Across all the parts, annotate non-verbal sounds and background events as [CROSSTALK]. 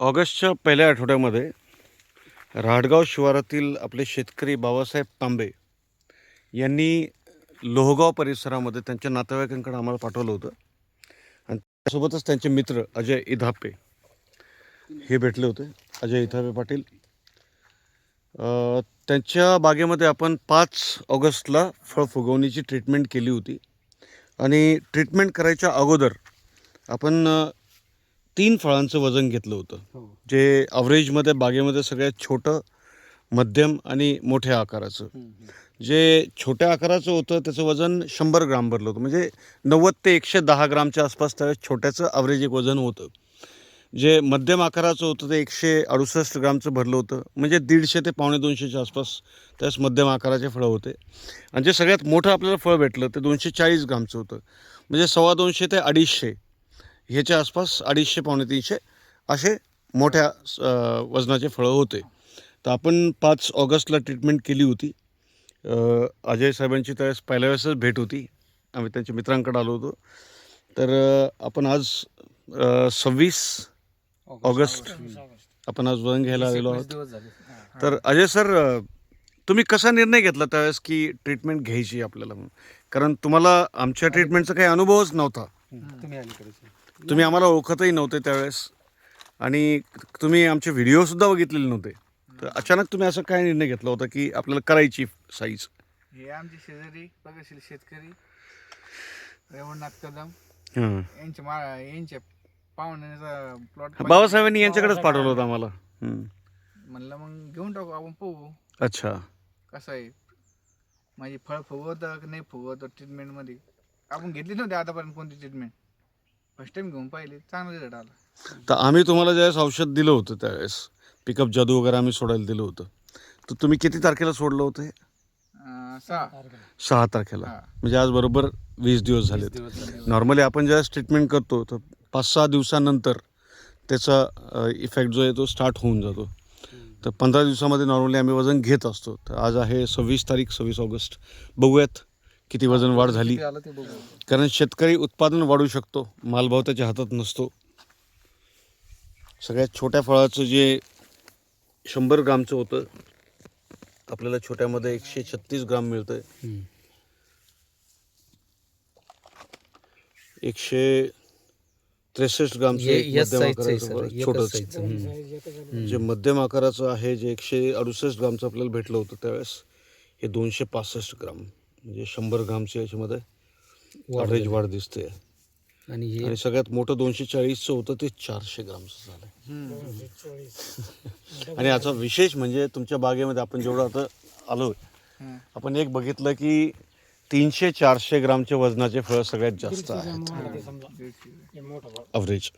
ऑगस्टच्या पहिल्या आठवड्यामध्ये राहडगाव शिवारातील आपले शेतकरी बाबासाहेब तांबे यांनी लोहगाव परिसरामध्ये त्यांच्या नातेवाईकांकडे आम्हाला पाठवलं होतं. आणि त्यासोबतच त्यांचे मित्र अजय इधापे हे भेटले होते. अजय इधापे पाटील. त्यांच्या बागेमध्ये आपण पाच ऑगस्टला फळ फुगवणीची ट्रीटमेंट केली होती. आणि ट्रीटमेंट करायच्या अगोदर आपण तीन फळांचं वजन घेतलं होतं. जे अवरेजमध्ये बागेमध्ये सगळ्यात छोटं मध्यम आणि मोठ्या आकाराचं. जे छोट्या आकाराचं होतं त्याचं वजन शंभर ग्राम भरलं होतं. म्हणजे नव्वद ते एकशे दहा ग्रामच्या आसपास त्यावेळेस छोट्याचं अवरेज एक वजन होतं. जे मध्यम आकाराचं होतं ते एकशे अडुसष्ट ग्रामचं भरलं होतं. म्हणजे दीडशे ते पावणे दोनशेच्या आसपास त्यावेळेस मध्यम आकाराचे फळं होते. आणि जे सगळ्यात मोठं आपल्याला फळ भेटलं ते दोनशे चाळीस ग्रामचं होतं. म्हणजे सव्वा दोनशे ते अडीचशे ह्याच्या आसपास अडीचशे पावणे तीनशे असे मोठ्या वजनाचे फळं होते. तर आपण पाच ऑगस्टला ट्रीटमेंट केली होती. अजय साहेबांची त्यावेळेस पहिल्या वेळेसच भेट होती. आम्ही त्यांच्या मित्रांकडे आलो होतो. तर आपण आज सव्वीस ऑगस्ट आपण आज वजन घ्यायला आलेलो आहोत. तर अजय सर तुम्ही कसा निर्णय घेतला त्यावेळेस की ट्रीटमेंट घ्यायची आपल्याला म्हणून? कारण तुम्हाला आमच्या ट्रीटमेंटचा काही अनुभवच नव्हता. तुम्ही तुम्ही आम्हाला ओळखतही नव्हते त्यावेळेस. आणि तुम्ही आमचे व्हिडिओसुद्धा बघितलेले नव्हते. तर अचानक तुम्ही असं काय निर्णय घेतला होता की आपल्याला करायची साईज हे आमचे शेजारी प्रगतशील शेतकरी रेवणनाथ कदम हां. यांच्या मा यांच्या पाहुण्याचा प्लॉट बाबासाहेबांनी यांच्याकडेच पाठवलं होतं आम्हाला. म्हणलं मग घेऊन टाकू आपण पाहू. अच्छा. कसं आहे? माझी फळ फुगवतं की नाही फुगवतं ट्रीटमेंटमध्ये आपण घेतली नव्हती आतापर्यंत कोणती ट्रीटमेंट फर्स्ट टाइम घेऊन पाहिली चांगलं रिझल्ट आला. तर आम्ही तुम्हाला ज्यावेळेस औषध दिलं होतं त्यावेळेस पिकअप जादू वगैरे आम्ही सोडायला दिलं होतं. तर तुम्ही किती तारखेला सोडलं होतं हे? अं, सहा. सहा तारखेला. हा. म्हणजे आज बरोबर वीस दिवस झालेत. दिवस झाले नॉर्मली आपण ज्यावेळेस ट्रीटमेंट करतो तर पाच सहा दिवसानंतर त्याचा इफेक्ट जो आहे तो स्टार्ट होऊन जातो. तर पंधरा दिवसामध्ये नॉर्मली आम्ही वजन घेत असतो. तर आज आहे सव्वीस तारीख सव्वीस ऑगस्ट. बघूयात किती वजन वाढ झाली? कारण शेतकरी उत्पादन वाढू शकतो मालभाव त्याच्या हातात नसतो. सगळ्यात छोट्या फळाचं जे शंभर ग्रामचं होतं आपल्याला छोट्यामध्ये एकशे छत्तीस ग्राम मिळतं एकशे त्रेसष्ट ग्रामचं हे-. हम्म. जे मध्यम आकाराचं आहे जे एकशे अडुसष्ट ग्रामचं आपल्याला भेटलं होतं त्यावेळेस हे दोनशे पासष्ट ग्राम. म्हणजे शंभर ग्रामची याच्यामध्ये ॲव्हरेज वाढ दिसते. आणि हे आणि सगळ्यात मोठं दोनशे चाळीसचं होतं ते चारशे ग्रामचं झालं आणि याचा विशेष म्हणजे तुमच्या बागेमध्ये आपण जेवढं आता आलो. आपण एक बघितलं की तीनशे चारशे ग्रामच्या वजनाचे फळ सगळ्यात जास्त आहेत. अवरेज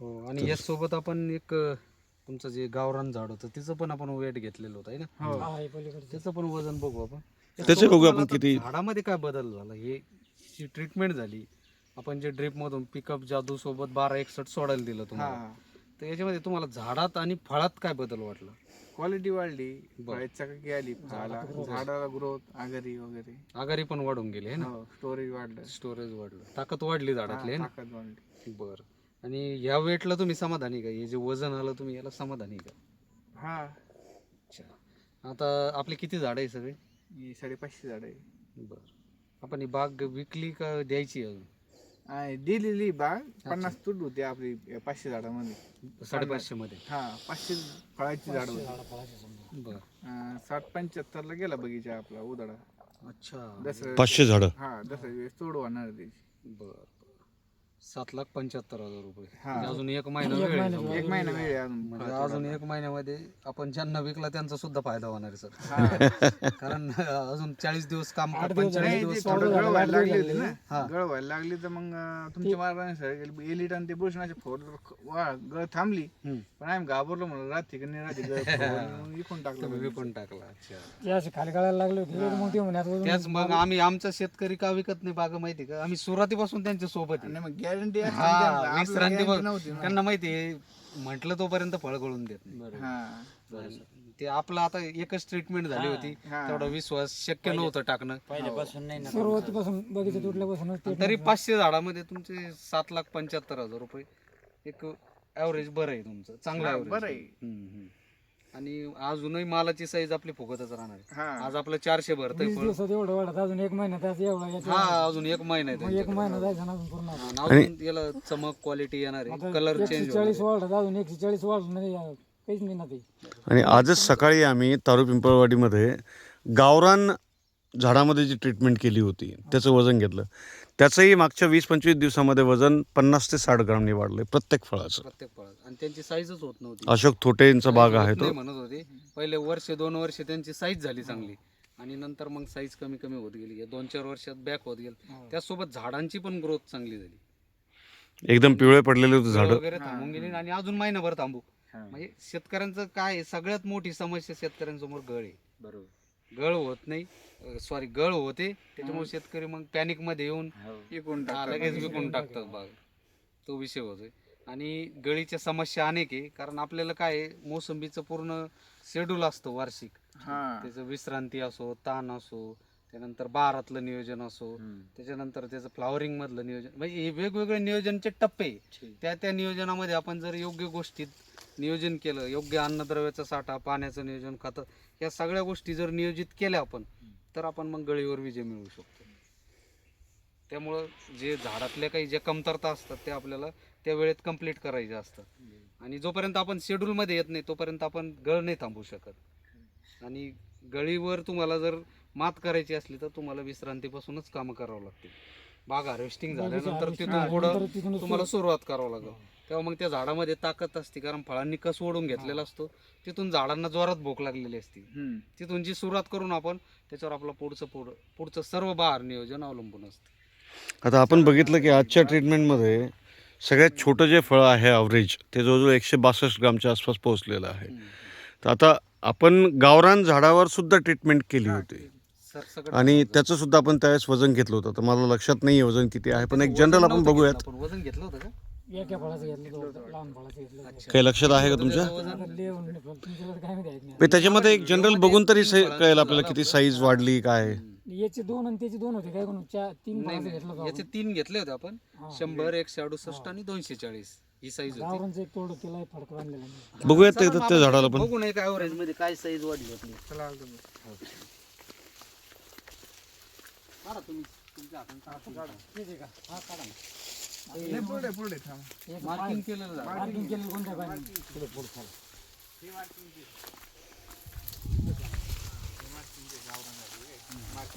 हो आणि यासोबत आपण एक तुमचं जे गावरान झाड होतं तिचं पण आपण वेट घेतलेलं होतं ना? हो. त्याचं पण वजन बघू आपण. त्याचे बघू आपण किती- झाडामध्ये काय बदल झाला? हे जी ट्रीटमेंट झाली आपण जे ड्रिप मधून पिकअप जादू सोबत बारा एकसठ सोडायला दिलं तुम्हाला. हा. तर याच्यामध्ये तुम्हाला झाडात आणि फळात काय बदल वाटला? क्वालिटी वाढली. चकाकी आली. फळाला झाडाला ग्रोथ आगरी वगैरे. आगारी पण वाढून गेली आहे ना? हो स्टोरेज वाढलं. स्टोरेज वाढलं. ताकद वाढली झाडातली आहे हा, ना? ताकद वाढली. बरं. आणि ह्या वेटला तुम्ही समाधानी का? हे जे वजन आलं तुम्ही याला समाधानी का? हा. अच्छा. आता आपले किती झाड आहे सगळे? ही साडेपाचशे झाड आहे. बरं. आपण ही बाग विकली का द्यायची अजून दिलेली बाग पन्नास तुट होती आपली या पाचशे झाडामध्ये. साडेपाचशे मध्ये. हा पाचशे फळाची झाड होती. बरं. अं, साठ पंच्याहत्तर ला गेला बगीचा आपला उदाडा अच्छा. दसऱ्या पाचशे झाडं. हा दसऱ्या वेळेस तोड होणार त्याची. बरं. सात लाख पंच्याहत्तर हजार रुपये. हा. म्हणजे अजून एक महिना वेळ आहे समजा. एक महिना वेळ आहे अजून. म्हणजे अजून एक महिन्यामध्ये आपण ज्यांना विकला त्यांचा सुद्धा फायदा होणार आहे सर. हा. [LAUGHS] कारण अजून चाळीस दिवस काम नाही, पंचेचाळीस ते दिवस थोडं गळ व्हायला लागली होती हा. ना. गळ व्हायला लागली तर मग अं, मार्गाने एलिट आणि ते बुरशनाचे फोड वा गळ थांबली. हम्म. पण आम्ही घाबरलो म्हणून राहते का नाही राहते गळ फोडून [LAUGHS] मग विकून टाकलं तुम्ही विकून टाकला अच्छा. ते असे खाली काढायला लागले होते. मग ते म्हणे आता वजन- त्याच मग आम्ही आमचा शेतकरी का विकत नाही बाग माहिती का? आम्ही सुरुवातीपासून त्यांच्यासोबत आहे. आणि मग गॅरंटी हा विश्रांती बघ. त्यांना माहिती आहे म्हटलं तोपर्यंत फळ गळून देत नाही. हा. ते आपलं आता एकच ट्रीटमेंट झाली होती. तेवढा विश्वास शक्य नव्हतं टाकणं. सुरुवातीपासून बगीचा तुटल्यापासून तरी पाचशे झाडामध्ये तुमचे सात लाख पंच्याहत्तर हजार रुपये. एक ॲव्हरेज बरं आहे तुमचं. चांगलं ॲव्हरेज बरं आहे. आणि अजूनही मालाची साईज आपली फुगतच राहणार आहे. हा. आज आपलं चारशे वीस दिवसात एवढं वाढत अजून एक महिन्यात एवढं हा अजून एक महिना आहे मग एक. महिना जायचा ना अजून पूर्ण. आणि अजून याला चमक क्वालिटी येणार आहे. कलर चेंज चाळीस वाढत अजून एकशे चाळीस वाढत नाही या- काहीच नाही ना ते. आणि आजच सकाळी आम्ही तारू पिंपळवाडीमध्ये गावरान झाडामध्ये जी ट्रीटमेंट केली होती त्याचं वजन घेतलं. त्याचंही मागच्या वीस पंचवीस दिवसामध्ये वजन पन्नास ते साठ ग्रामनी वाढलंय प्रत्येक फळाचं. प्रत्येक फळात आणि त्यांची साईजच होत नव्हती. अशोक थोटेंचा बाग Size आहे तो. नाही म्हणत होते. पहिले वर्ष दोन वर्ष त्यांची साईज झाली चांगली. आणि नंतर मग साईज कमी कमी होत गेली. दोन चार वर्षात बॅक होत गेली. त्यासोबत झाडांची पण ग्रोथ चांगली झाली. एकदम पिवळे पडलेले होते झाडं. वगैरे थांबून गेली. आणि अजून महिनाभर थांबू. म्हणजे शेतकऱ्यांचं काय आहे, सगळ्यात मोठी समस्या शेतकऱ्यांसमोर गळ आहे. बरोबर. गळ होत नाही. सॉरी गळ होते. त्याच्यामुळे शेतकरी मग पॅनिकमध्ये येऊन हा, टाकतात. लगेच विकून टाकतात बाग. तो विषय होतोय. आणि गळीच्या समस्या अनेक आहे. कारण आपल्याला काय आहे, मोसंबीचं पूर्ण शेड्यूल असतं वार्षिक. हा. त्याचं विश्रांती असो ताण असो त्यानंतर बारातलं नियोजन असो त्याच्यानंतर त्याचं फ्लॉवरिंग मधलं नियोजन. म्हणजे हे वेगवेगळे नियोजनचे टप्पे आहे. त्या त्या नियोजनामध्ये आपण जर योग्य गोष्टीत नियोजन केलं योग्य अन्नद्रव्याचा साठा पाण्याचं नियोजन खतं या सगळ्या गोष्टी जर नियोजित केल्या आपण तर आपण मग गळीवर विजय मिळवू शकतो. त्यामुळं जे झाडातल्या काही ज्या कमतरता असतात त्या आपल्याला त्या वेळेत कंप्लीट करायच्या असतात. आणि जोपर्यंत आपण शेड्यूलमध्ये येत नाही तोपर्यंत आपण गळ नाही थांबू शकत. आणि गळीवर तुम्हाला जर मात करायची असली तर तुम्हाला विश्रांतीपासूनच कामं करावं लागतील. बाग हार्वेस्टिंग झाल्यानंतर तिथून पुढं तुम्हाला सुरुवात करावं लागेल. तेव्हा मग त्या झाडामध्ये ताकद असते कारण फळांनी कस ओढून घेतलेला असतो तिथून झाडांना जोरात भूक लागलेली असते. तिथून जी सुरुवात करून आपण त्याच्यावर आपलं पुढचं पुढं पुढचं सर्व बहार नियोजन अवलंबून असतं. आता आपण बघितलं की आजच्या ट्रीटमेंटमध्ये सगळ्यात छोटं जे फळ आहे ॲव्हरेज ते जवळजवळ एकशे बासष्ट ग्रामच्या आसपास पोहोचलेलं आहे. तर आता आपण गावरान झाडावर सुद्धा ट्रीटमेंट केली होती. आणि त्याचं सुद्धा आपण त्यावेळेस वजन घेतलं होतं. तर मला लक्षात नाही आहे वजन किती आहे. पण एक जनरल आपण बघूयात. वजन घेतलं होतं का? एका फळाचं घेतलं होतं, लहान फळाचं घेतलं होतं. काही लक्षात आहे का तुमच्या? नाही, काय माहिती नाही? पण त्याच्यामध्ये एक जनरल बघून तरी से- कळेल आपल्याला किती साईज वाढली काय. याचे दोन आणि त्याचे दोन होते काय चार तीन नाही फळाचं घेतलं नाही होतं याचे तीन घेतले होते आपण. हा. शंभर एकशे अडुसष्ट आणि दोनशे चाळीस. ही साईज होती. गावरांचं एक तोडं त्याला फडकं बांधलेलं नाही. बघूयात एकदा त्या झाडाला पण. बघू नये काय मध्ये काय साईज वाढली आपली चला आलं तुम्ही. काढा तुम्ही तुमच्या हाताने ठीक आहे का? हा, काढा ना. नाही, पुढे पुढे थांब. एक मार्किंग केलेलं झाड. मार्किंग केलेलं कोणत्या पाहिजे पुढे पुढे खाली.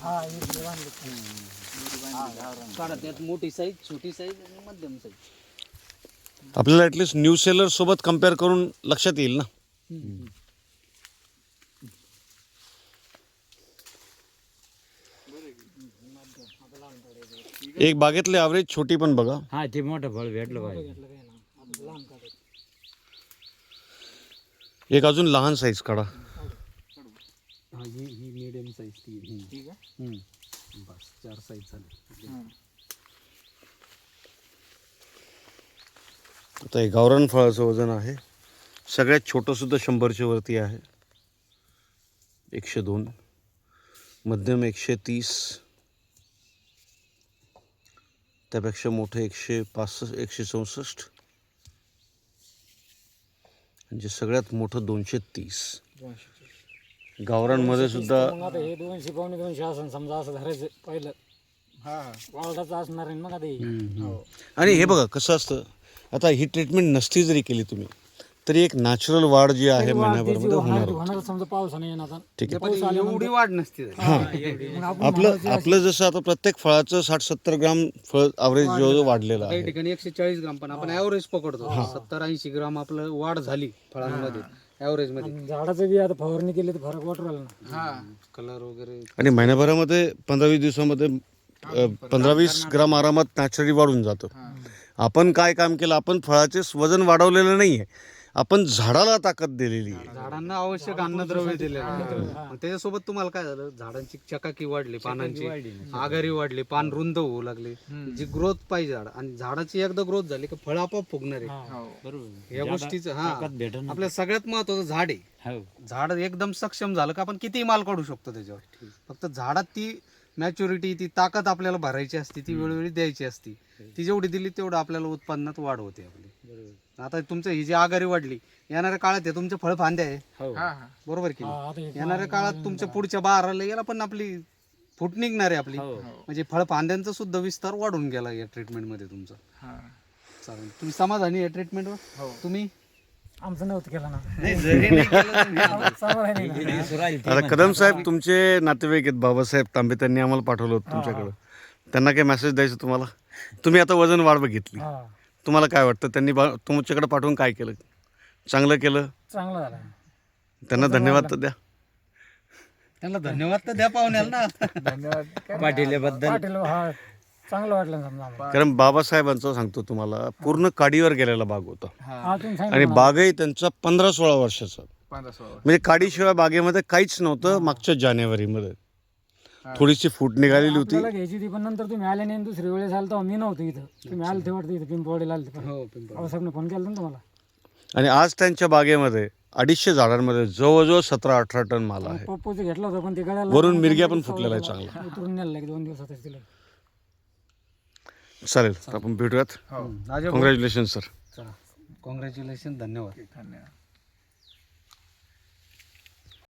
हा एक हे बांधलं. काढा त्यात मोठी साईज छोटी साईज आणि मध्यम साईज आपल्याला ॲटलिस्ट न्यूज सेलर सोबत कंपेअर करून लक्षात येईल ना? एक बागेतले ॲव्हरेज छोटी पण बघा. हा ते मोठं फळ भेटलं पाहिजे. एक अजून लहान साईज काढा. हा ही ही मिडियम साईज ती ठीक आहे. हम्म. बस चार साईज झाले. हम्म. आता हे गावरान फळाचं वजन आहे. सगळ्यात छोटं सुद्धा शंभरच्या वरती आहे. एकशे दोन. मध्यम एकशे तीस त्यापेक्षा मोठं एकशे पासष्ट एकशे चौसष्ट म्हणजे सगळ्यात मोठं दोनशे तीस. गावरांमध्ये सुद्धा आता हे दोनशे पावणे दोनशे असं समजा असं धरायचं पहिलं. असणार आहे मग आता हे. हो. आणि हे बघा कसं असतं आता ही ट्रीटमेंट नसती जरी केली तुम्ही तरी एक नॅचरल वाढ जी आहे महिन्याभरामध्ये होणार. होणार होणार समजा पावसाने येणार. आता. ठीक आहे. पाऊस आल्यानंतर- एवढी वाढ नसते झाली. मग आपण आपलं म्हणायचं आपलं जसं आता प्रत्येक फळाचं साठ सत्तर ग्राम फळ ॲव्हरेज जो वाढलेला काही आहे. ठिकाणी एकशे चाळीस ग्राम पण आपण ऍव्हरेज पकडतो. सत्तर ऐंशी ग्राम आपलं वाढ झाली फळांमध्ये ऍव्हरेजमध्ये. आणि झाडाचं बी आता फवारणी केली तर फरक वाटू राहिला ना. हा. कलर वगैरे. आणि महिन्याभरामध्ये पंधरा वीस दिवसामध्ये पंधरा वीस ग्राम आरामात नॅचरली वाढून जातं. आपण काय काम केलं? आपण फळाचे वजन वाढवलेलं नाही आहे आपण झाडाला ताकद दिलेली आहे. झाडांना आवश्यक अन्नद्रव्य दिले त्याच्यासोबत तुम्हाला काय झालं? झाडांची चकाकी वाढली पानांची. आघारी वाढली पान रुंद होऊ लागले. जी ग्रोथ पाहिजे झाड. आणि झाडाची एकदा ग्रोथ झाली की फळ आपोआप फुगणार. आहे हो. बरोबर. या गोष्टीचं हा. भेटन आपल्या सगळ्यात महत्वाचं झाड आहे. हो. झाड एकदम सक्षम झालं का आपण कितीही माल काढू शकतो त्याच्यावर. फक्त झाडात ती मॅच्युरिटी ती ताकद आपल्याला भरायची असते ती वेळोवेळी द्यायची असती. ती जेवढी दिली तेवढं आपल्याला उत्पन्नात वाढ होते आपली. आता तुमचं ही जी आघाडी वाढली येणाऱ्या काळात हे तुमचे फळ फांदे आहे. हो. बरोबर की नाही? येणाऱ्या काळात तुमच्या पुढच्या बाराला याला पण आपली फूट निघणार आहे आपली. हो. म्हणजे फळ फांद्यांचा सुद्धा विस्तार वाढून गेला या ट्रीटमेंटमध्ये तुमचा. हा. चालेल. तुम्ही समाधानी आहे ट्रीटमेंटवर हो. तुम्ही? आमचं नव्हतं केलं ना. [LAUGHS] आता कदम साहेब तुमचे नातेवाईक आहेत बाबासाहेब तांबे त्यांनी आम्हाला पाठवलं होतं तुमच्याकडं. त्यांना काही मेसेज द्यायचं तुम्हाला? तुम्ही आता वजन वाढ बघितली. हा. तुम्हाला काय वाटतं? त्यांनी बा- तुमच्याकडे पाठवून काय केलं? चांगलं केलं? चांगलं झालं. त्यांना धन्यवाद तर द्या. त्यांना धन्यवाद तर द्या पाहुण्याला ना. धन्यवाद. [LAUGHS] पाटील हा. चांगलं वाटलं समजा आम्हाला. कारण बाबासाहेबांचं सांगतो तुम्हाला पूर्ण काडीवर गेलेला बाग होता. हा. आणि बागही त्यांचा पंधरा सोळा वर्षाचा. पंधरा सोळा वर्ष. म्हणजे काडीशिवाय बागेमध्ये काहीच नव्हतं मागच्या जानेवारीमध्ये. थोडीशी फूट निघालेली होती. आपल्याला घ्यायची होती पण नंतर तुम्ही आले नाही आणि दुसरी वेळेस आले तेव्हा मी नव्हतो इथं. तुम्ही आले ते वाटतं इथं पिंपवाडीला आले ते हो पिंपळ साहेबने फोन केला ना तुम्हाला? आणि आज त्यांच्या बागेमध्ये अडीचशे झाडांमध्ये जवळजवळ सतरा अठरा टन माल आहे. पप्पूचं घेतलं होतं पण ते वरून मिरग्या पण फुटलेला आहे चांगला उतरून नेलं एक दोन दिवसातच तिला. चालेल आपण भेटूयात. हो. राजा कॉंग्रॅच्युलेशन सर चला. कॉंग्रॅच्युलेशन धन्यवाद. धन्यवाद.